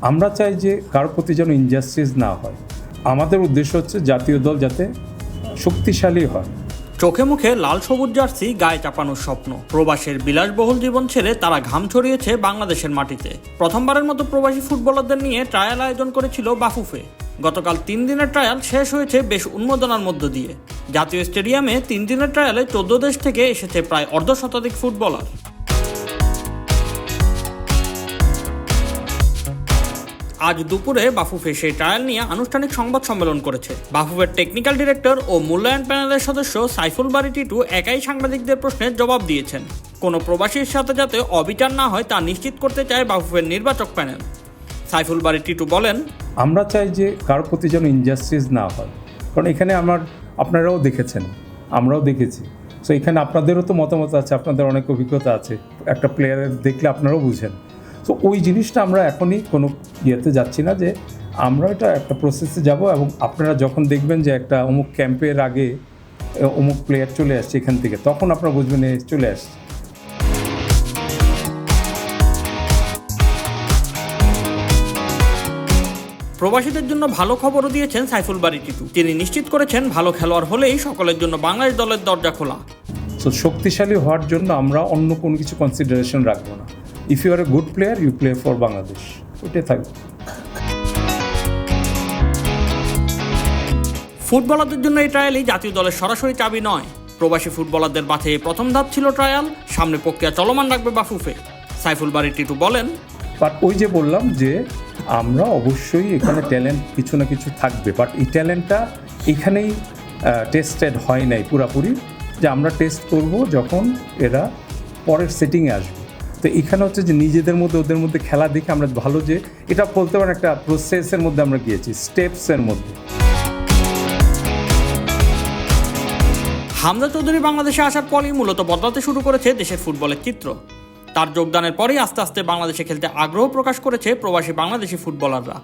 আমরা চাই যে কারোর প্রতি যেন ইনজাস্টিস না হয়। আমাদের উদ্দেশ্য হচ্ছে জাতীয় দল যাতে শক্তিশালী হয়। চোখে মুখে লাল সবুজ জার্সি, গায়ে চাপানোর স্বপ্ন। প্রবাসের বিলাসবহুল জীবন ছেড়ে তারা ঘাম ছড়িয়েছে বাংলাদেশের মাটিতে। প্রথমবারের মতো প্রবাসী ফুটবলারদের নিয়ে ট্রায়াল আয়োজন করেছিল বাফুফে। গতকাল তিন দিনের ট্রায়াল শেষ হয়েছে বেশ উন্মোদনার মধ্য দিয়ে। জাতীয় স্টেডিয়ামে তিন দিনের ট্রায়ালে চোদ্দ দেশ থেকে এসেছে প্রায় অর্ধ শতাধিক ফুটবলার। আজ দুপুরে বাফুফে সেই ট্রায়াল নিয়ে আনুষ্ঠানিক সংবাদ সম্মেলন করেছে। বাফুফের টেকনিক্যাল ডিরেক্টর ও মূল্যায়ন প্যানেলের সদস্য সাইফুল বাড়ি টিটু একাই সাংবাদিকদের প্রশ্নের জবাব দিয়েছেন। কোনো প্রবাসীর সাথে যাতে অবিচার না হয় তা নিশ্চিত করতে চায় বাফুফের নির্বাচক প্যানেল সাইফুল বাড়ি টিটু বলেন, আমরা চাই যে কারোর প্রতি যেন ইনজাস্টিস না হয়। কারণ এখানে আমার, আপনারাও দেখেছেন, আমরাও দেখেছি। সো এখানে আপনাদেরও তো মতামত আছে, আপনাদের অনেক অভিজ্ঞতা আছে। একটা প্লেয়ারের দেখলে আপনারাও বুঝেন। তো ওই জিনিসটা আমরা এখনই কোনো ইয়েতে যাচ্ছি না যে আমরা এটা একটা প্রসেসে যাব এবং আপনারা যখন দেখবেন যে একটা অমুক ক্যাম্পের আগে অমুক প্লেয়ার চলে আসছে এখান থেকে তখন আপনারা বুঝবেন এ চলে আসছে। প্রবাসীদের জন্য ভালো খবরও দিয়েছেন সাইফুল বাড়ি টিটু। তিনি নিশ্চিত করেছেন ভালো খেলোয়াড় হলেই সকলের জন্য বাংলাদেশ দলের দরজা খোলা। তো শক্তিশালী হওয়ার জন্য আমরা অন্য কোনো কিছু কনসিডারেশন রাখব না। If you are a good player you play for Bangladesh ওটাই থাকবে ফুটবলারদের জন্য এই ট্রায়ালই জাতীয় দলের সরাসরি চাবি নয়। প্রবাসী ফুটবলারদের বাছাইয়ে প্রথম ধাপ ছিল ট্রায়াল সামনে প্রক্রিয়া চলমান রাখবে বাফুফে। সাইফুল বাড়ি টিটু বলেন বাট ওই যে বললাম যে আমরা অবশ্যই এখানে ট্যালেন্ট কিছু না কিছু থাকবে। বাট এই ট্যালেন্টটা এখানেই টেস্টেড হয় নাই পুরাপুরি। যে আমরা টেস্ট করব যখন এরা পরের সেটিংয়ে আসবে। তো এখানে হচ্ছে যে নিজেদের মধ্যে ওদের মধ্যে খেলা দেখে আমরা ভালো যে এটা বলতে পারেন একটা প্রসেসের মধ্যে আমরা গিয়েছি স্টেপসের মধ্যে। হামজা চৌধুরী বাংলাদেশে আসার পরই মূলত বদলাতে শুরু করেছে দেশের ফুটবলের চিত্র। তার যোগদানের পরেই আস্তে আস্তে বাংলাদেশে খেলতে আগ্রহ প্রকাশ করেছে প্রবাসী বাংলাদেশি ফুটবলাররা।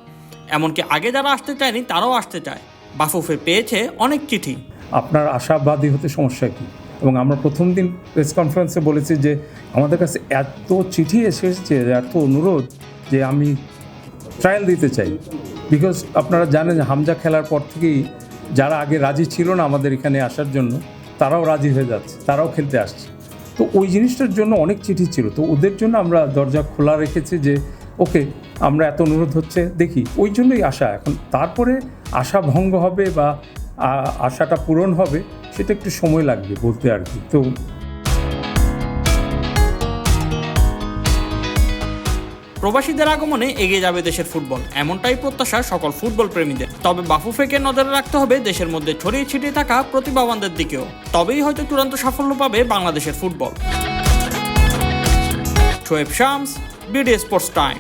এমনকি আগে যারা আসতে চায়নি তারাও আসতে চায়। বাফুফে পেয়েছে অনেক চিঠি। আপনার আশাবাদী হতে সমস্যা কী? এবং আমরা প্রথম দিন প্রেস কনফারেন্সে বলেছি যে আমাদের কাছে এত চিঠি এসেছে, এত অনুরোধ যে আমি ট্রায়াল দিতে চাই। বিকজ আপনারা জানেন হামজা খেলার পর থেকেই যারা আগে রাজি ছিল না আমাদের এখানে আসার জন্য, তারাও রাজি হয়ে যাচ্ছে, তারাও খেলতে আসছে। তো ওই জিনিসটার জন্য অনেক চিঠি ছিল। তো ওদের জন্য আমরা দরজা খোলা রেখেছি যে, ওকে, আমরা এত অনুরোধ হচ্ছে, দেখি। ওই জন্যই আশা এখন তারপরে আশা ভঙ্গ হবে বা আশাটা পূরণ হবে। সেটা একটু সময় লাগবে বলতে আর কি। তো প্রবাসীদের আগমনে এগিয়ে যাবে দেশের ফুটবল। এমনটাই প্রত্যাশা সকল ফুটবল প্রেমীদের। তবে বাফুফেকে নজরে রাখতে হবে দেশের মধ্যে ছড়িয়ে ছিটিয়ে থাকা প্রতিভাবানদের দিকেও। তবেই হয়তো চূড়ান্ত সাফল্য পাবে বাংলাদেশের football. Shoaib Shams BD sports time.